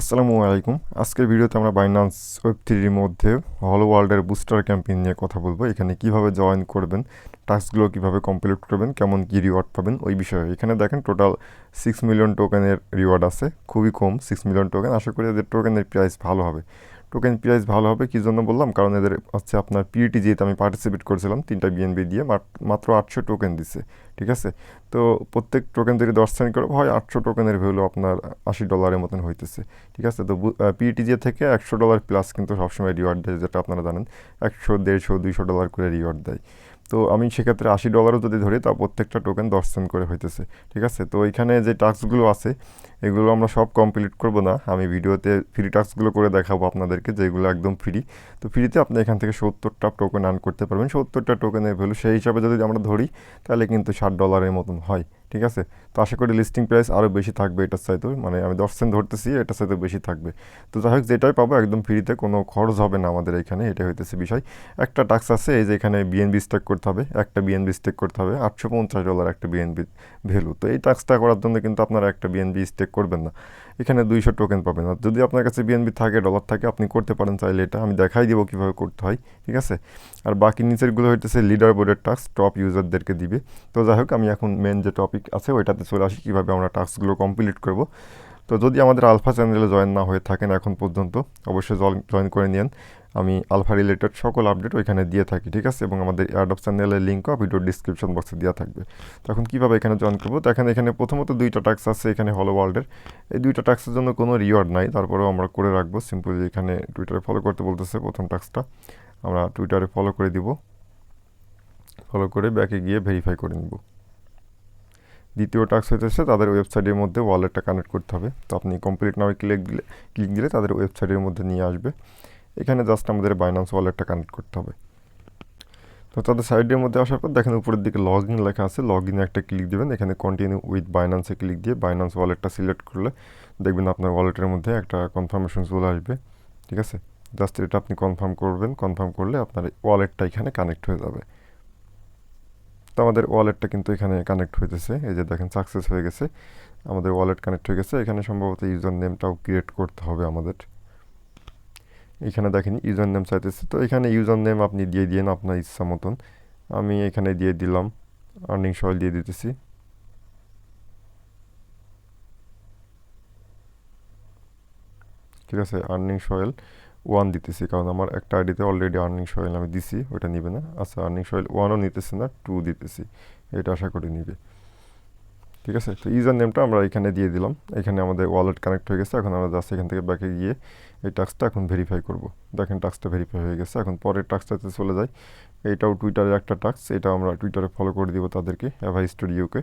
আসসালামু আলাইকুম। আজকের ভিডিওতে আমরা বাইনান্স ওয়েব থ্রির মধ্যে হলো ওয়ার্ল্ডের বুস্টার ক্যাম্পেইন নিয়ে কথা বলব। এখানে কীভাবে জয়েন করবেন টাস্কগুলো কীভাবে কমপ্লিট করবেন, কেমন কী রিওয়ার্ড পাবেন ওই বিষয়ে। এখানে দেখেন টোটাল সিক্স মিলিয়ন টোকেনের রিওয়ার্ড আছে, খুবই কম সিক্স মিলিয়ন টোকেন আশা করি এদের টোকেনের প্রাইস ভালো হবে। টোকেন প্রাইস ভালো হবে কী জন্য বললাম? কারণ এদের হচ্ছে আপনার পিইটি যেহেতু আমি পার্টিসিপেট করেছিলাম, তিনটা বিএনবি দিয়ে মাত্র আটশো টোকেন দিছে, ঠিক আছে? তো প্রত্যেক টোকেন যদি দশ সেন্ট করে হয়, আটশো টোকেনের ভ্যালু আপনার আশি ডলারের মতন হইতেছে, ঠিক আছে? তো পিইটিজে থেকে একশো ডলার প্লাস কিন্তু সবসময় রিওয়ার্ড দেয়, যেটা আপনারা জানেন, একশো, দেড়শো, দুইশো ডলার করে রিওয়ার্ড দেয়। তো আমি সেক্ষেত্রে আশি ডলারও যদি ধরি তা প্রত্যেকটা টোকেন দশ সেন্ট করে হইতেছে, ঠিক আছে? তো এখানে যে টাস্কগুলো আছে, এগুলো আমরা সব কমপ্লিট করব না। আমি ভিডিওতে ফ্রি টাস্কগুলো করে দেখাবো আপনাদেরকে, যেগুলো একদম ফ্রি তো ফ্রিতে আপনি এখান থেকে সত্তরটা টোকেন আর্ন করতে পারবেন। সত্তরটা টোকেনের ভ্যালু সেই হিসাবে যদি আমরা ধরি, তাহলে কিন্তু ষাট ডলারের মতন হয়। ঠিক আছে? তো আশা করি লিস্টিং প্রাইস আরও বেশি থাকবে এটার চাইতেও মানে আমি দশ সেন্ট ধরতেছি, এটার সাথে বেশি থাকবে। তো যাই হোক, যেটাই পাবো একদম ফ্রিতে কোনো খরচ হবে না আমাদের এখানে এটা হইতেছে বিষয়। একটা টাক্স আছে, এই যে এখানে বিএনবি স্টেক করতে হবে, একটা বিএনবি স্টেক করতে হবে, আটশো পঞ্চাশ ডলার একটা বিএনবি ভ্যালু তো এই টাক্সটা করার জন্য কিন্তু আপনারা একটা বিএনবি স্টেক করবেন না। এখানে দুইশো টোকেন পাবেন। আর যদি আপনার কাছে বিএনবি থাকে ডলার থাকে, আপনি করতে পারেন চাইলে এটা। আমি দেখাই দেবো কীভাবে করতে হয়, ঠিক আছে? আর বাকি নিচেরগুলো হইতেছে লিডার বোর্ডের টাক্স টপ ইউজারদেরকে দিবে। তো যাই হোক, আমি এখন মেন যে টপিক আছে, ওইটাতে চলে আসি, কীভাবে আমরা টাস্কগুলো কমপ্লিট করব। তো যদি আমাদের আলফা চ্যানেলে জয়েন না হয়ে থাকেন এখন পর্যন্ত, অবশ্যই জয়েন করে নিন আমি আলফা রিলেটেড সকল আপডেট ওইখানে দিয়ে থাকি, ঠিক আছে? এবং আমাদের এয়ারডপ চ্যানেলের লিঙ্কও ভিডিওর ডিসক্রিপশন বক্সে দেওয়া থাকবে। তো এখন কীভাবে এখানে জয়েন করব? তো এখানে এখানে প্রথমত দুইটা টাক্স আছে এখানে হলো ওয়ার্ল্ডের এই দুইটা টাক্সের জন্য কোনো রিওয়ার্ড নাই, তারপরেও আমরা করে রাখব। সিম্পলি এখানে টুইটারে ফলো করতে বলতেছে প্রথম টাক্সটা আমরা টুইটারে ফলো করে দিব। ফলো করে ব্যাকে গিয়ে ভেরিফাই করে নিব। দ্বিতীয় টাস্ক হইতেছে তাদের ওয়েবসাইটের মধ্যে ওয়ালেটটা কানেক্ট করতে হবে। তো আপনি কমপ্লিট নামে ক্লিক দিলে ক্লিক দিলে তাদের ওয়েবসাইটের মধ্যে নিয়ে আসবে। এখানে জাস্ট আমাদের বাইনান্স ওয়ালেটটা কানেক্ট করতে হবে। তো তাদের সাইডের মধ্যে আসার পর দেখেন উপরের দিকে লগ ইন লেখা আছে। লগ ইনে একটা ক্লিক দেবেন। এখানে কন্টিনিউ উইথ বাইনান্সে ক্লিক দিয়ে বাইনান্স ওয়ালেটটা সিলেক্ট করলে দেখবেন আপনার ওয়ালেটের মধ্যে একটা কনফার্মেশন চলে আসবে। ঠিক আছে? জাস্ট এটা আপনি কনফার্ম করবেন। কনফার্ম করলে আপনার ওয়ালেটটা এখানে কানেক্ট হয়ে যাবে। তো আমাদের ওয়ালেটটা কিন্তু এখানে কানেক্ট হইতেছে। এই যে দেখেন সাকসেস হয়ে গেছে। আমাদের ওয়ালেট কানেক্ট হয়ে গেছে। এখানে সম্ভবত ইউজার নেমটাও ক্রিয়েট করতে হবে আমাদের। এখানে দেখেন ইউজার নেম চাইতেছে তো এখানে ইউজার নেম আপনি দিয়ে দিন আপনার ইচ্ছা মতন। আমি এখানে দিয়ে দিলাম। আর্নিং সয়েল দিয়ে দিতেছি। ঠিক আছে আর্নিং সয়েল ওয়ান দিতেছি, কারণ আমার একটা আইডিতে অলরেডি আর্নিং সয়েল আমি দিছি, ওইটা নিবে না। আচ্ছা আর্নিং সয়েল ওয়ানও নিতেছে না টু দিতেছি। এটা আশা করি নিবে। ঠিক আছে? তো ইউজার নেমটা আমরা এখানে দিয়ে দিলাম। এখানে আমাদের ওয়ালেট কানেক্ট হয়ে গেছে। এখন আমরা জাস্ট এখান থেকে ব্যাকে গিয়ে এই টাস্কটা এখন ভেরিফাই করব। দেখেন টাস্কটা ভেরিফাই হয়ে গেছে। এখন পরের টাস্কটাতে চলে যাই। এইটাও টুইটারের একটা টাস্ক এটা আমরা টুইটারে ফলো করে দিব তাদেরকে অ্যাভাই স্টুডিওকে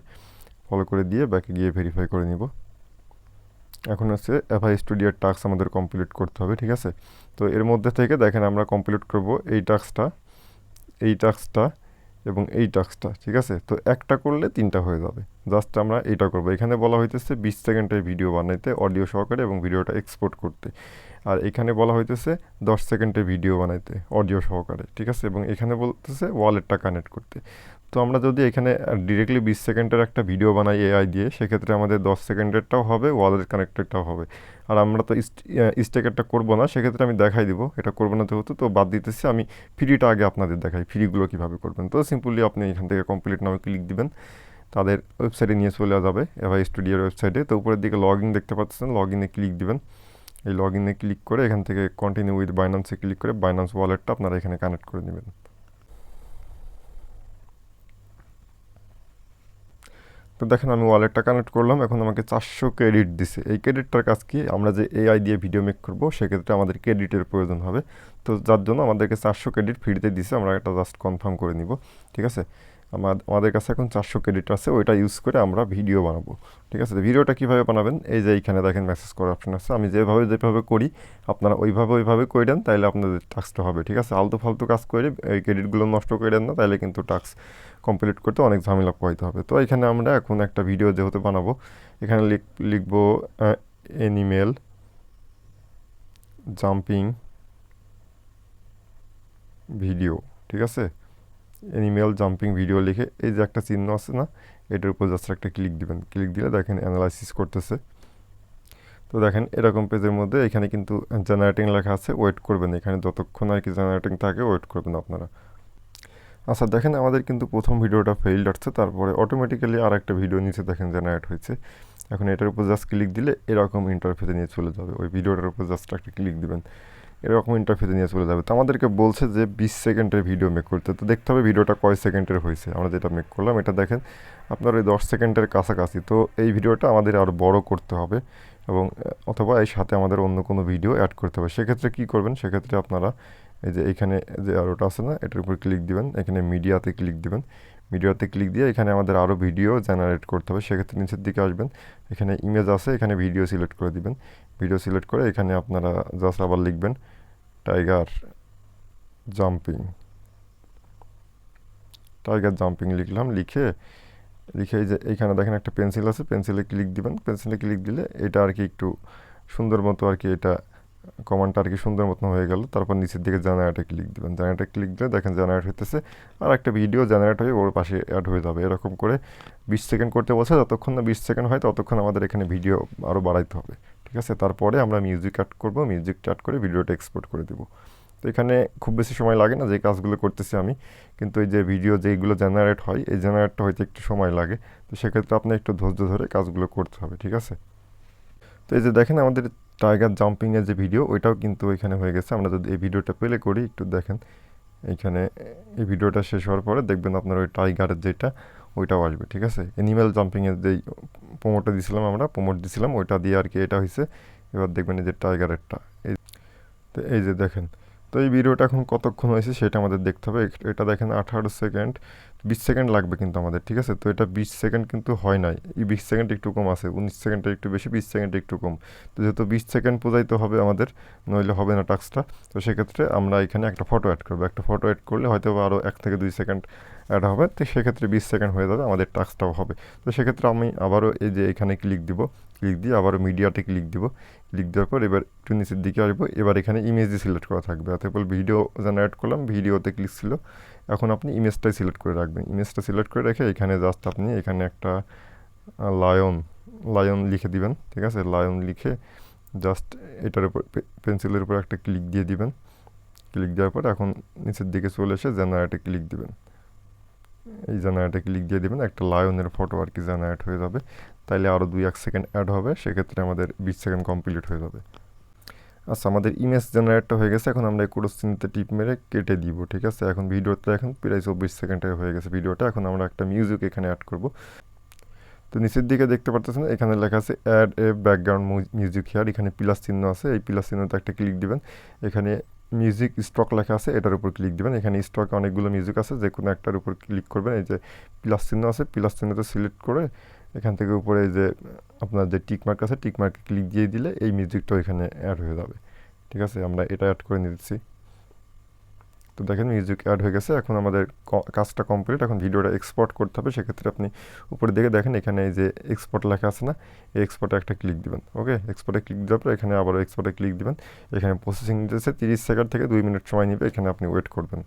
ফলো করে দিয়ে ব্যাকে গিয়ে ভেরিফাই করে নিব। এখন হচ্ছে অ্যাভাই স্টুডিওর টাস্ক আমাদের কমপ্লিট করতে হবে, ঠিক আছে? তো এর মধ্যে থেকে দেখেন আমরা কমপ্লিট করব এই টাস্কটা এই টাস্কটা এবং এই টাস্কটা ঠিক আছে? তো একটা করলে তিনটা হয়ে যাবে। জাস্ট আমরা এইটা করব। এখানে বলা হইতেছে বিশ সেকেন্ডের ভিডিও বানাইতে, অডিও সহকারে এবং ভিডিওটা এক্সপোর্ট করতে। আর এখানে বলা হইতেছে দশ সেকেন্ডের ভিডিও বানাইতে, অডিও সহকারে, ঠিক আছে? এবং এখানে বলতেছে ওয়ালেটটা কানেক্ট করতে। তো আমরা যদি এখানে ডিরেক্টলি বিশ সেকেন্ডের একটা ভিডিও বানাই এআই দিয়ে, সেক্ষেত্রে আমাদের দশ সেকেন্ডেরটাও হবে ওয়ালেট কানেক্টেডটাও হবে। আর আমরা তো স্টেকারটা করব না, সেক্ষেত্রে আমি দেখাই দিব। এটা করব না যেহেতু, তো বাদ দিতেছি। আমি ফ্রিটা আগে আপনাদের দেখাই ফ্রিগুলো কীভাবে করবেন। তো সিম্পলি আপনি এখান থেকে কমপ্লিট নামে ক্লিক দিবেন। তাদের ওয়েবসাইটে নিয়ে চলে যাবে, এভাই স্টুডিওর ওয়েবসাইটে তো উপরের দিকে লগ ইন দেখতে পাচ্ছেন লগ ইনে ক্লিক দিবেন। এই লগ ইনে ক্লিক করে এখান থেকে কন্টিনিউ উইথ বাইন্যান্সে ক্লিক করে বাইন্যান্স ওয়ালেটটা আপনারা এখানে কানেক্ট করে নেবেন। তো দেখেন আমি ওয়ালেটটা কানেক্ট করলাম, এখন আমাকে চারশো ক্রেডিট দিছে। এই ক্রেডিটটার কাজ কি? আমরা যে এআই দিয়ে ভিডিও মেক করব, সেক্ষেত্রে আমাদের ক্রেডিটের প্রয়োজন হবে। তো যার জন্য আমাদেরকে চারশো ক্রেডিট ফ্রিতে দিছে, আমরা এটা জাস্ট কনফার্ম করে নিব, ঠিক আছে? আমাদের কাছে এখন চারশো ক্রেডিট আছে, ওইটা ইউজ করে আমরা ভিডিও বানাবো। ঠিক আছে? ভিডিওটা কীভাবে বানাবেন? এই যে এইখানে দেখেন মেসেজ করার অপশন আছে। আমি যেভাবে যেভাবে করি, আপনারা ওইভাবে ওইভাবে করে দেন তাহলে আপনাদের টাস্কটা হবে। ঠিক আছে? আলতু ফালতু কাজ করে, এই ক্রেডিটগুলো নষ্ট করে দেন না তাহলে কিন্তু টাস্ক কমপ্লিট করতে অনেক ঝামেলা পোহাইতে হবে। তো এখানে আমরা এখন একটা ভিডিও যেহেতু বানাবো, এখানে লিখ, লিখব এনিমেল জাম্পিং ভিডিও ঠিক আছে? অ্যানিমেল জাম্পিং ভিডিও লিখে এই যে একটা চিহ্ন আছে না, এটার উপর জাস্ট একটা ক্লিক দিবেন। ক্লিক দিলে দেখেন অ্যানালাইসিস করতেছে। তো দেখেন এরকম পেজের মধ্যে এখানে কিন্তু জেনারেটিং লেখা আছে ওয়েট করবেন। এখানে যতক্ষণ আর কি জেনারেটিং থাকে ওয়েট করবেন আপনারা। আচ্ছা দেখেন আমাদের কিন্তু প্রথম ভিডিওটা ফেইল্ড আসছে, তারপরে অটোমেটিক্যালি আর একটা ভিডিও নিচে দেখেন জেনারেট হয়েছে। এখন এটার উপর জাস্ট ক্লিক দিলে এরকম ইন্টারফেসে নিয়ে চলে যাবে। ওই ভিডিওটার উপর জাস্ট একটা ক্লিক দিবেন। এরকম ইন্টারফেসে নিয়ে চলে যাবে। তো আমাদেরকে বলছে যে, বিশ সেকেন্ডের ভিডিও মেক করতে। তো দেখতে হবে ভিডিওটা কয় সেকেন্ডের হয়েছে। আমরা যেটা মেক করলাম, এটা দেখেন, আপনার ওই দশ সেকেন্ডের কাছাকাছি। তো এই ভিডিওটা আমাদের আরও বড় করতে হবে এবং অথবা এই সাথে আমাদের অন্য কোনো ভিডিও অ্যাড করতে হবে। সেক্ষেত্রে কী করবেন? সেক্ষেত্রে আপনারা এই যে এখানে যে আরোটা আছে না, এটার উপর ক্লিক দিবেন। এখানে মিডিয়াতে ক্লিক দিবেন। মিডিয়াতে ক্লিক দিয়ে এখানে আমাদের আরও ভিডিও জেনারেট করতে হবে। সেক্ষেত্রে নিচের দিকে আসবেন। এখানে ইমেজ আছে, এখানে ভিডিও সিলেক্ট করে দিবেন। ভিডিও সিলেক্ট করে এখানে আপনারা জাস্ট আবার লিখবেন টাইগার জাম্পিং টাইগার জাম্পিং লিখলাম, লিখে লিখে এই যে এইখানে দেখেন একটা পেন্সিল আছে পেন্সিলে ক্লিক দিবেন। পেন্সিলে ক্লিক দিলে এটা আর কি একটু সুন্দর মতো আর কি এটা কমান্ডটা আর কি সুন্দর মতন হয়ে গেল। তারপর নিচের দিকে জেনারেটে ক্লিক দিবেন। জেনারেটে ক্লিক দিলে দেখেন জেনারেট হইতেছে। আর একটা ভিডিও জেনারেট হয়ে ওর পাশে অ্যাড হয়ে যাবে। এরকম করে বিশ সেকেন্ড করতে বলছে। যতক্ষণ না বিশ সেকেন্ড হয়, ততক্ষণ আমাদের এখানে ভিডিও আরও বাড়াইতে হবে। ঠিক আছে? তারপরে আমরা মিউজিক অ্যাড করব মিউজিকটা অ্যাড করে ভিডিওটা এক্সপোর্ট করে দেবো। তো এখানে খুব বেশি সময় লাগে না, যে কাজগুলো করতেছি আমি। কিন্তু এই যে ভিডিও যেইগুলো জেনারেট হয়, এই জেনারেটটা হয়তো একটু সময় লাগে। তো সেক্ষেত্রে আপনার একটু ধৈর্য ধরে কাজগুলো করতে হবে, ঠিক আছে? তো এই যে দেখেন আমাদের টাইগার জাম্পিংয়ের যে ভিডিও ওইটাও কিন্তু ওইখানে হয়ে গেছে। আমরা যদি এই ভিডিওটা প্লে করি, একটু দেখেন। এইখানে এই ভিডিওটা শেষ হওয়ার পরে দেখবেন আপনার ওই টাইগারের যেটা ওইটাও আসবে, ঠিক আছে? অ্যানিম্যাল জাম্পিংয়ের যেই প্রোমোটটা দিছিলাম আমরা প্রোমোট দিছিলাম, ওইটা দিয়ে আর কি এটা হয়েছে এবার দেখবেন এই যে টাইগারেরটা এই তো এই যে দেখেন, তো এই ভিডিওটা এখন কতক্ষণ হয়েছে সেটা আমাদের দেখতে হবে। এটা দেখেন আঠারো সেকেন্ড বিশ সেকেন্ড লাগবে কিন্তু আমাদের, ঠিক আছে? তো এটা বিশ সেকেন্ড কিন্তু হয় নাই। এই বিশ সেকেন্ড একটু কম আছে, উনিশ সেকেন্ডটা একটু বেশি, বিশ সেকেন্ড একটু কম। তো যেহেতু বিশ সেকেন্ড বোঝাইতে হবে আমাদের, নইলে হবে না টাস্কটা তো সেক্ষেত্রে আমরা এখানে একটা ফটো অ্যাড করব। একটা ফটো অ্যাড করলে হয়তো আরও এক থেকে দুই সেকেন্ড অ্যাড হবে, তো সেক্ষেত্রে বিশ সেকেন্ড হয়ে যাবে, আমাদের টাস্কটাও হবে। তো সেক্ষেত্রে আমি আবারও এই যে এখানে ক্লিক দিব ক্লিক দিয়ে আবারও মিডিয়াতে ক্লিক দিব। ক্লিক দেওয়ার পর এবার একটু নিচের দিকে আসব, এবার এখানে ইমেজই সিলেক্ট করা থাকবে। অথবা ভিডিও জেনারেট করলাম ভিডিওতে ক্লিক ছিল। এখন আপনি ইমেজটাই সিলেক্ট করে রাখবেন। ইমেজটা সিলেক্ট করে রেখে এখানে জাস্ট আপনি এখানে একটা লায়ন লায়ন লিখে দিবেন, ঠিক আছে? লায়ন লিখে জাস্ট এটার উপর পেন্সিলের উপর একটা ক্লিক দিয়ে দিবেন। ক্লিক দেওয়ার পর এখন নিচের দিকে চলে এসে জেনারেটে ক্লিক দিবেন। এই জেনারেটে ক্লিক দিয়ে দিবেন, একটা লায়নের ফটো আর কি জেনারেট হয়ে যাবে। তাইলে আরও দুই এক সেকেন্ড অ্যাড হবে, সেক্ষেত্রে আমাদের বিশ সেকেন্ড কমপ্লিট হয়ে যাবে। আচ্ছা আমাদের ইমেজ জেনারেটটা হয়ে গেছে, এখন আমরা এই কোরসিনতে টিপ মেরে কেটে দিব, ঠিক আছে? এখন ভিডিওতে এখন প্রায় চব্বিশ সেকেন্ডে হয়ে গেছে ভিডিওটা, এখন আমরা একটা মিউজিক এখানে অ্যাড করব। তো নিচের দিকে দেখতে পারতেছেন, এখানে লেখা আছে add a background music here এখানে প্লাস চিহ্ন আছে, এই প্লাস চিহ্নতে একটা ক্লিক দিবেন। এখানে মিউজিক স্টক লেখা আছে, এটার উপর ক্লিক দেবেন। এখানে স্টকে অনেকগুলো মিউজিক আছে, যে কোনো একটার উপর ক্লিক করবেন। এই যে প্লাস চিহ্ন আছে প্লাস চিহ্নতে সিলেক্ট করে এখান থেকে উপরে যে আপনার যে টিকমার্ক আছে টিকমার্কে ক্লিক দিয়ে দিলে এই মিউজিকটা এখানে অ্যাড হয়ে যাবে। ঠিক আছে? আমরা এটা অ্যাড করে নিচ্ছি তো দেখেন মিউজিক অ্যাড হয়ে গেছে, এখন আমাদের কাজটা কমপ্লিট এখন ভিডিওটা এক্সপোর্ট করতে হবে, সেক্ষেত্রে আপনি উপরে দিকে দেখেন এখানে এই যে এক্সপোর্ট লেখা আছে না, এই এক্সপোর্টে একটা ক্লিক দিবেন ওকে এক্সপোর্টে ক্লিক দেওয়ার পর এখানে আবারও এক্সপোর্টে ক্লিক দিবেন, এখানে প্রসেসিং দিতেছে, তিরিশ সেকেন্ড থেকে দুই মিনিট সময় নেবে, এখানে আপনি ওয়েট করবেন।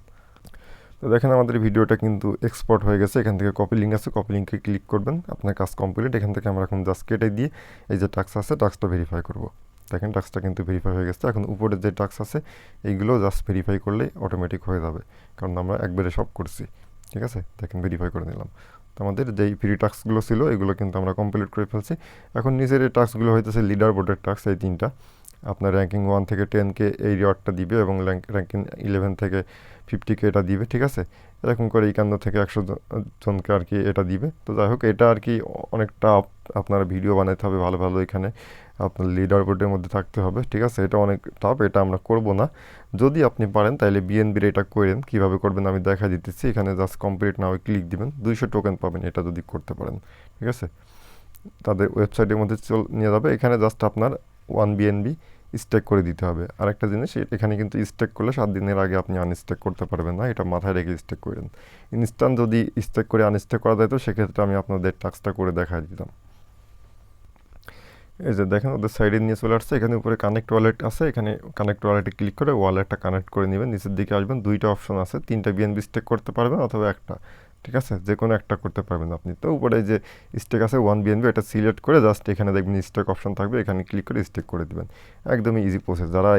তো দেখেন আমাদের ভিডিওটা কিন্তু এক্সপোর্ট হয়ে গেছে, এখান থেকে কপি লিঙ্ক আছে কপি লিঙ্কে ক্লিক করবেন, আপনার কাজ কমপ্লিট এখান থেকে আমরা এখন জাস্ট কেটে দিয়ে এই যে টাক্স আছে টাক্সটা ভেরিফাই করব। দেখেন টাক্সটা কিন্তু ভেরিফাই হয়ে গেছে। এখন উপরে যে টাক্স আছে, এইগুলো জাস্ট ভেরিফাই করলেই অটোমেটিক হয়ে যাবে। কারণ আমরা একবারে সব করছি। ঠিক আছে? দেখেন ভেরিফাই করে নিলাম। তো আমাদের যেই ফ্রি টাস্কগুলো ছিল, এগুলো কিন্তু আমরা কমপ্লিট করে ফেলছি। এখন নিজের এই টাস্কগুলো হইতেছে লিডার বোর্ডের টাস্ক এই তিনটা। আপনার র্যাঙ্কিং ওয়ান থেকে টেনকে এই রিওয়ার্ডটা দিবে এবং র্যাঙ্কিং ইলেভেন থেকে ফিফটিকে এটা দিবে। ঠিক আছে? এরকম করে একান্ন থেকে একশো জনকে আর কি এটা দিবে। তো যাই হোক, এটা আর কি অনেকটা আপ- আপনার ভিডিও বানাইতে হবে ভালো ভালো এখানে। আপনার লিডার বোর্ডের মধ্যে থাকতে হবে, ঠিক আছে? এটা অনেক টাফ এটা আমরা করব না। যদি আপনি পারেন তাহলে বিএনবির এটা করেন। কীভাবে করবেন আমি দেখা দিতেছি। এখানে জাস্ট কমপ্লিট না হয় ক্লিক দিবেন। দুইশো টোকেন পাবেন এটা যদি করতে পারেন, ঠিক আছে? তাদের ওয়েবসাইটের মধ্যে চল, নিয়ে যাবে। এখানে জাস্ট আপনার ওয়ান বিএনবি স্টেক করে দিতে হবে। আর একটা জিনিস এখানে কিন্তু স্টেক করলে সাত দিনের আগে আপনি আনস্টেক করতে পারবেন না, এটা মাথায় রেখে স্টেক করেন। ইনস্ট্যান্ট যদি স্টেক করে আনস্টেক করা যায়, তো সেক্ষেত্রে আমি আপনাদের টাস্কটা করে দেখাই দিতাম। এই যে দেখেন, ওদের সাইডে নিয়ে চলে আসছে। এখানে উপরে কানেক্ট ওয়ালেট আছে। এখানে কানেক্ট ওয়ালেটে ক্লিক করে ওয়ালেটটা কানেক্ট করে নেবেন। নিচের দিকে আসবেন। দুইটা অপশন আছে। তিনটা বিএনবি স্টেক করতে পারবেন অথবা একটা। ঠিক আছে? যে কোনো একটা করতে পারবেন আপনি। তো উপরে যে স্টেক আছে ওয়ান বিএনবি এটা সিলেক্ট করে জাস্ট এখানে দেখবেন স্টেক অপশন থাকবে, এখানে ক্লিক করে স্টেক করে দেবেন। একদমই ইজি প্রসেস যারা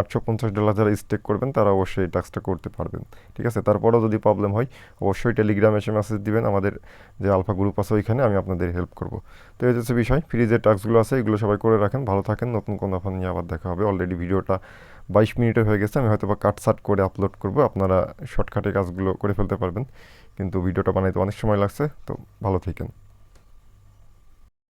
আটশো পঞ্চাশ ডলার যারা স্টেক করবেন, তারা অবশ্যই এই টাস্কটা করতে পারবেন। ঠিক আছে? তারপরেও যদি প্রবলেম হয়, অবশ্যই টেলিগ্রামে এসে মেসেজ দিবেন। আমাদের যে আলফা গ্রুপ আছে ওইখানে আমি আপনাদের হেল্প করব। তো এই হচ্ছে বিষয়। ফ্রি যে টাস্কগুলো আছে, এগুলো সবাই করে রাখেন। ভালো থাকেন। নতুন কোনো অফার নিয়ে আবার দেখা হবে। অলরেডি ভিডিওটা বাইশ মিনিটে হয়ে গেছে, আমি হয়তো বা কাটসাট করে আপলোড করব, আপনারা শর্টকাটে কাজগুলো করে ফেলতে পারবেন। কিন্তু ভিডিওটা বানাইতে অনেক সময় লাগছে, তো ভালো থাকেন।